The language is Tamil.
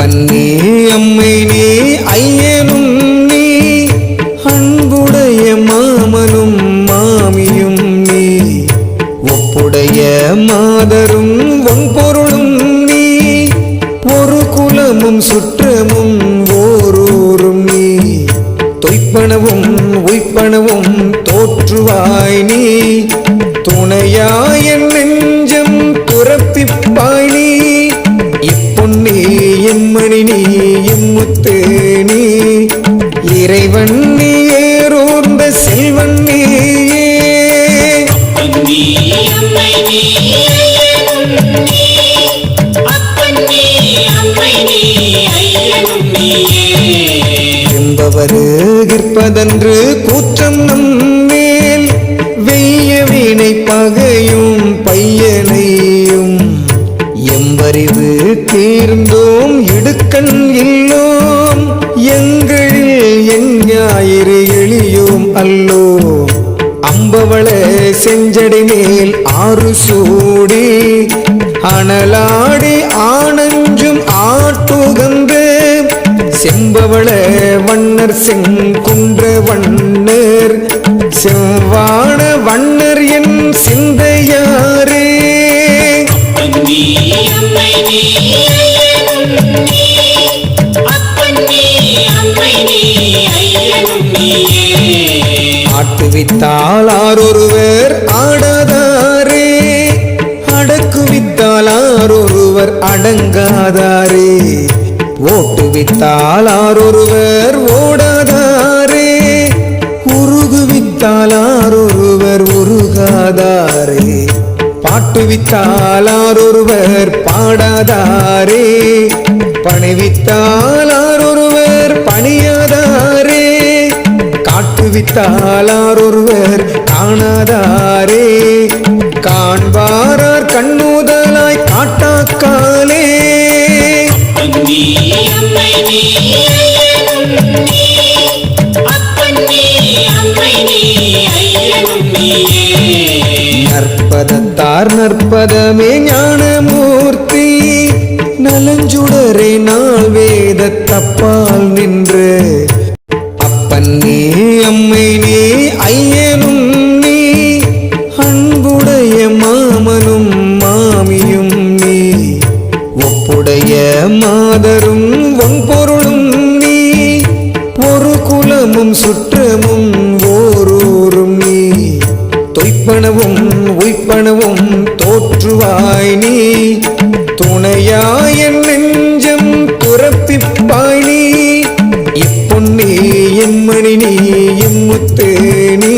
அப்பன் அம்மை நீ ஐயனும் நீ அன்புடைய மாமனும் மாமியும் நீ ஒப்புடைய மாதரும் வம்பொருளும் நீ ஒரு குலமும் சுற்றமும் ஓரூரும் நீ தொய்ப்பனவும் உய்ப்பனவும் தோற்றுவாய் நீ துணையாய் என் நெஞ்சம் துரப்பிப்பாய் எம்மணி நீ எம்முத்து நீ. இறைவன் நீ ஏறோர்ந்த செல்வன் நீயே. நீ என்பவரு கூற்றம் நம்மேல் வெய்ய வீணை பகையும் தீர்ந்தோம் இடுக்கண் இல்லோம் எங்களில் என் ஞாயிறு எளியோம் அல்லோ. அம்பவள செஞ்சடை மேல் ஆறு சூடி அனலாடி ஆனஞ்சும் ஆட்டுகந்து செம்பவள வண்ணர் செங்குன்ற வண்ணர் செவ்வான வண்ணர் என் சிந்தையாரே. ஆட்டுவித்தால் ஆரொருவர் ஆடாதாரே. அடக்குவித்தால் ஆரொருவர் அடங்காதாரே. ஓட்டுவித்தால் ஆரொருவர் ஓடாதாரே. உருகுவித்தால் ஆரொருவர் உருகாதாரே. பாட்டுவித்தால் ஆரொருவர் பாடாதாரே. பணிவித்தால் அறிவித்தாளார் ஒருவர் காணாதாரே. காண்பாரார் கண்ணுதலாய் காட்டாக்காலே. நற்பதத்தார் நற்பதமே ஞானமூர்த்தி. நலஞ்சுடரை நாள் வேத தப்பால் நின்று மாதரும் வம்பொருளும் நீ ஒரு குலமும் சுற்றமும் ஓரூரும் நீ. தொய்ப்பனவும் உய்ப்பனவும் தோற்றுவாய் நீ துணையாய் என் நெஞ்சம் துறப்பிப்பாய் நீ. இப்பொன்னே எம்மணி நீ எம்முத்து நீ.